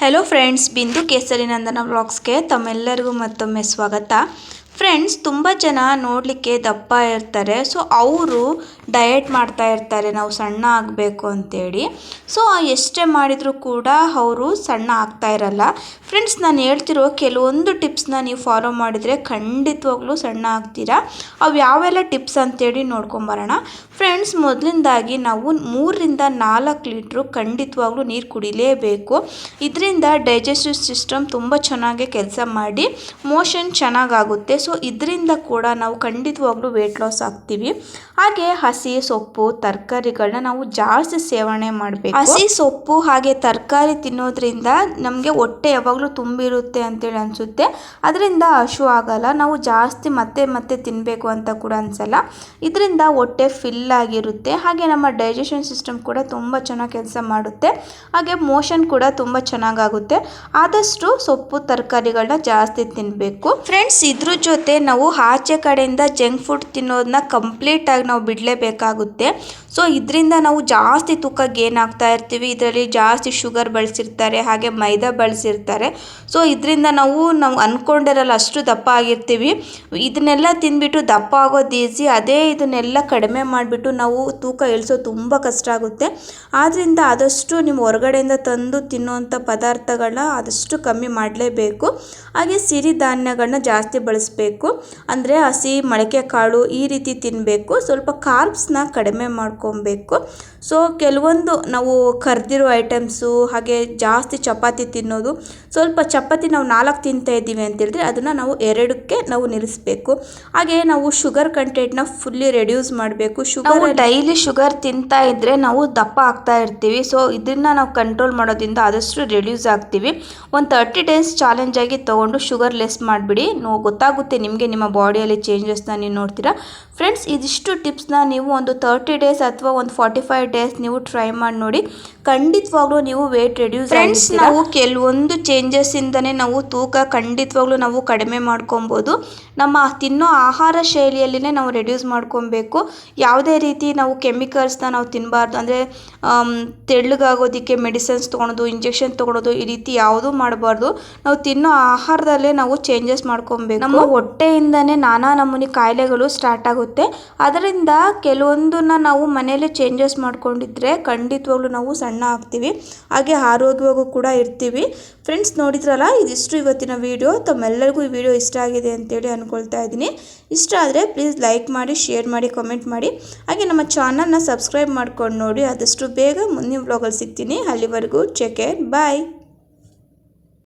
Hello friends ಬಿಂದು ಕೇಸರಿ ನಂದನ ವ್ಲಾಗ್ಸ್ಗೆ ತಮ್ಮೆಲ್ಲರಿಗೂ ಮತ್ತೊಮ್ಮೆ ಸ್ವಾಗತ. ಫ್ರೆಂಡ್ಸ್ ತುಂಬ ಜನ ನೋಡಲಿಕ್ಕೆ ದಪ್ಪ ಇರ್ತಾರೆ. ಸೊ ಅವರು ಡಯಟ್ ಮಾಡ್ತಾ ಇರ್ತಾರೆ. ನಾವು ಸಣ್ಣ ಆಗಬೇಕು ಅಂತೇಳಿ. ಸೊ ಎಷ್ಟೇ ಮಾಡಿದರೂ ಕೂಡ ಅವರು ಸಣ್ಣ ಆಗ್ತಾ ಇರಲ್ಲ. ಫ್ರೆಂಡ್ಸ್ ನಾನು ಹೇಳ್ತಿರೋ ಕೆಲವೊಂದು ಟಿಪ್ಸ್ನ ನೀವು ಫಾಲೋ ಮಾಡಿದರೆ ಖಂಡಿತವಾಗ್ಲೂ ಸಣ್ಣ ಆಗ್ತೀರಾ? ಅವು ಯಾವೆಲ್ಲ ಟಿಪ್ಸ್ ಅಂತೇಳಿ ನೋಡ್ಕೊಂಬರೋಣ ಫ್ರೆಂಡ್ಸ್ ಮೊದಲಿಂದಾಗಿ ನಾವು ಮೂರರಿಂದ ನಾಲ್ಕು ಲೀಟ್ರು ಖಂಡಿತವಾಗ್ಲೂ ನೀರು ಕುಡಿಲೇಬೇಕು. ಇದರಿಂದ ಡೈಜೆಸ್ಟಿವ್ ಸಿಸ್ಟಮ್ ತುಂಬ ಚೆನ್ನಾಗಿ ಕೆಲಸ ಮಾಡಿ ಮೋಷನ್ ಚೆನ್ನಾಗಾಗುತ್ತೆ. ಸೊ ಇದರಿಂದ ಕೂಡ ನಾವು ಖಂಡಿತವಾಗ್ಲೂ ವೆಯ್ಟ್ ಲಾಸ್ ಆಗ್ತೀವಿ. ಹಾಗೆ ಹಸಿ ಸೊಪ್ಪು, ತರಕಾರಿಗಳನ್ನ ನಾವು ಜಾಸ್ತಿ ಸೇವನೆ ಮಾಡಬೇಕು. ಹಸಿ ಸೊಪ್ಪು ಹಾಗೆ ತರಕಾರಿ ತಿನ್ನೋದ್ರಿಂದ ನಮಗೆ ಹೊಟ್ಟೆ ಯಾವಾಗಲೂ ತುಂಬಿರುತ್ತೆ ಅಂತೇಳಿ ಅನಿಸುತ್ತೆ. ಅದರಿಂದ ಹಶು ಆಗಲ್ಲ, ನಾವು ಜಾಸ್ತಿ ಮತ್ತೆ ಮತ್ತೆ ತಿನ್ನಬೇಕು ಅಂತ ಕೂಡ ಅನಿಸಲ್ಲ. ಇದರಿಂದ ಹೊಟ್ಟೆ ಫಿಲ್ ಆಗಿರುತ್ತೆ. ಹಾಗೆ ನಮ್ಮ ಡೈಜೆಷನ್ ಸಿಸ್ಟಮ್ ಕೂಡ ತುಂಬ ಚೆನ್ನಾಗಿ ಕೆಲಸ ಮಾಡುತ್ತೆ. ಹಾಗೆ ಮೋಷನ್ ಕೂಡ ತುಂಬ ಚೆನ್ನಾಗಾಗುತ್ತೆ ಆದಷ್ಟು ಸೊಪ್ಪು, ತರಕಾರಿಗಳನ್ನ ಜಾಸ್ತಿ ತಿನ್ನಬೇಕು ಫ್ರೆಂಡ್ಸ್ ಇದ್ರ ಜೊತೆ ನಾವು ಆಚೆ ಕಡೆಯಿಂದ ಜಂಕ್ ಫುಡ್ ತಿನ್ನೋದನ್ನ ಕಂಪ್ಲೀಟಾಗಿ ನಾವು ಬಿಡಲೇಬೇಕಾಗುತ್ತೆ. ಸೊ, ಇದರಿಂದ ನಾವು ಜಾಸ್ತಿ ತೂಕ ಗೇನ್ ಆಗ್ತಾ ಇರ್ತೀವಿ? ಇದರಲ್ಲಿ ಜಾಸ್ತಿ ಶುಗರ್ ಬಳಸಿರ್ತಾರೆ, ಹಾಗೆ ಮೈದಾ ಬಳಸಿರ್ತಾರೆ. ಸೊ, ಇದರಿಂದ ನಾವು ನಾವು ಅಂದ್ಕೊಂಡಿರಲ್ಲ ಅಷ್ಟು ದಪ್ಪ ಆಗಿರ್ತೀವಿ. ಇದನ್ನೆಲ್ಲ ತಿಂದ್ಬಿಟ್ಟು ದಪ್ಪ ಆಗೋದು ಈಸಿ. ಅದೇ ಇದನ್ನೆಲ್ಲ ಕಡಿಮೆ ಮಾಡಿಬಿಟ್ಟು ನಾವು ತೂಕ ಇಳಿಸೋದು ತುಂಬ ಕಷ್ಟ ಆಗುತ್ತೆ. ಆದ್ದರಿಂದ ಆದಷ್ಟು ನಿಮ್ಮ ಹೊರಗಡೆಯಿಂದ ತಂದು ತಿನ್ನುವಂಥ ಪದಾರ್ಥಗಳನ್ನ ಆದಷ್ಟು ಕಮ್ಮಿ ಮಾಡಲೇಬೇಕು. ಹಾಗೆ ಸಿರಿಧಾನ್ಯಗಳನ್ನ ಜಾಸ್ತಿ ಬಳಸಬೇಕು. ಅಂದರೆ ಹಸಿ ಮೊಳಕೆ ಕಾಳು ಈ ರೀತಿ ತಿನ್ನಬೇಕು ಸ್ವಲ್ಪ ಕಾರ್ಬ್ಸ್ನ ಕಡಿಮೆ ಮಾಡ್ಕೊಬೇಕು. ಸೊ ಕೆಲವೊಂದು ನಾವು ಕರ್ದಿರೋ ಐಟಮ್ಸು ಹಾಗೆ ಜಾಸ್ತಿ ಚಪಾತಿ ತಿನ್ನೋದು ಸ್ವಲ್ಪ ಚಪಾತಿ ನಾವು ನಾಲ್ಕು ತಿಂತಾ ಇದ್ದೀವಿ ಅಂತ ಹೇಳಿದ್ರೆ ಅದನ್ನು ನಾವು ಎರಡಕ್ಕೆ ನಾವು ನಿಲ್ಲಿಸಬೇಕು. ಹಾಗೆ ನಾವು ಶುಗರ್ ಕಂಟೆಂಟ್ನ ಫುಲ್ಲಿ ರೆಡ್ಯೂಸ್ ಮಾಡಬೇಕು. ಶುಗರ್ ಡೈಲಿ ಶುಗರ್ ತಿಂತಾ ಇದ್ದರೆ ನಾವು ದಪ್ಪ ಆಗ್ತಾ ಇರ್ತೀವಿ. ಸೊ ಇದನ್ನ ನಾವು ಕಂಟ್ರೋಲ್ ಮಾಡೋದ್ರಿಂದ ಆದಷ್ಟು ರೆಡ್ಯೂಸ್ ಆಗ್ತೀವಿ. ಒಂದು ತರ್ಟಿ ಡೇಸ್ ಚಾಲೆಂಜ್ ಆಗಿ ತೊಗೊಂಡು ಶುಗರ್ ಲೆಸ್ ಮಾಡಿಬಿಡಿ. ನೋ ಗೊತ್ತಾಗುತ್ತೆ ನಿಮಗೆ ನಿಮ್ಮ ಬಾಡಿಯಲ್ಲಿ ಚೇಂಜಸ್ನ ನೀವು ನೋಡ್ತೀರಾ? ಫ್ರೆಂಡ್ಸ್ ಇದಿಷ್ಟು ಟಿಪ್ಸ್ನ ನೀವು ಒಂದು ತರ್ಟಿ ಡೇಸ್ ಅಥವಾ ಒಂದು ಫಾರ್ಟಿ ಫೈವ್ ಡೇಸ್ ನೀವು ಟ್ರೈ ಮಾಡಿ ನೋಡಿ. ಖಂಡಿತವಾಗ್ಲೂ ನೀವು ವೇಟ್ ರೆಡ್ಯೂಸ್ ಫ್ರೆಂಡ್ಸ್ ನಾವು ಕೆಲವೊಂದು ಚೇಂಜಸ್ ಇಂದನೇ ನಾವು ತೂಕ ಖಂಡಿತವಾಗ್ಲೂ ನಾವು ಕಡಿಮೆ ಮಾಡ್ಕೊಬೋದು. ನಮ್ಮ ತಿನ್ನೋ ಆಹಾರ ಶೈಲಿಯಲ್ಲಿನೇ ನಾವು ರೆಡ್ಯೂಸ್ ಮಾಡ್ಕೊಬೇಕು. ಯಾವುದೇ ರೀತಿ ನಾವು ಕೆಮಿಕಲ್ಸ್ನ ನಾವು ತಿನ್ನಬಾರ್ದು ಅಂದರೆ ತೆಳ್ಳಗಾಗೋದಕ್ಕೆ ಮೆಡಿಸಿನ್ಸ್ ತೊಗೊಳೋದು ಇಂಜೆಕ್ಷನ್ ತೊಗೊಳೋದು ಈ ರೀತಿ ಯಾವುದೂ ಮಾಡಬಾರ್ದು. ನಾವು ತಿನ್ನೋ ಆಹಾರದಲ್ಲೇ ನಾವು ಚೇಂಜಸ್ ಮಾಡ್ಕೊಬೇಕು. ನಮ್ಮ ಹೊಟ್ಟೆಯಿಂದನೇ ನಾನಾ ನಮೂನಿ ಕಾಯಿಲೆಗಳು ಸ್ಟಾರ್ಟ್ ಆಗುತ್ತೆ. ಅದರಿಂದ ಕೆಲವೊಂದನ್ನು ನಾವು ಮನೆಯಲ್ಲೇ ಚೇಂಜಸ್ ಮಾಡಿಕೊಂಡಿದ್ರೆ ಖಂಡಿತವಾಗ್ಲೂ ನಾವು ಸಣ್ಣ ಆಗ್ತೀವಿ. ಹಾಗೆ ಆರೋಗ್ಯವಾಗೂ ಕೂಡ ಇರ್ತೀವಿ. ಫ್ರೆಂಡ್ಸ್ ನೋಡಿದ್ರಲ್ಲ, ಇದಿಷ್ಟು ಇವತ್ತಿನ ವಿಡಿಯೋ ತಮ್ಮೆಲ್ಲರಿಗೂ ಈ ವಿಡಿಯೋ ಇಷ್ಟ ಆಗಿದೆ ಅಂತೇಳಿ ಅಂದ್ಕೊಳ್ತಾ ಇದ್ದೀನಿ. ಇಷ್ಟ ಆದರೆ ಪ್ಲೀಸ್ ಲೈಕ್ ಮಾಡಿ ಶೇರ್ ಮಾಡಿ ಕಮೆಂಟ್ ಮಾಡಿ. ಹಾಗೆ ನಮ್ಮ ಚಾನಲ್ನ ಸಬ್ಸ್ಕ್ರೈಬ್ ಮಾಡ್ಕೊಂಡು ನೋಡಿ. ಆದಷ್ಟು ಬೇಗ ಮುಂದಿನ ವ್ಲಾಗಲ್ಲಿ ಸಿಗ್ತೀನಿ. ಅಲ್ಲಿವರೆಗೂ ಚೆಕ್ ಕೇರ್ ಬಾಯ್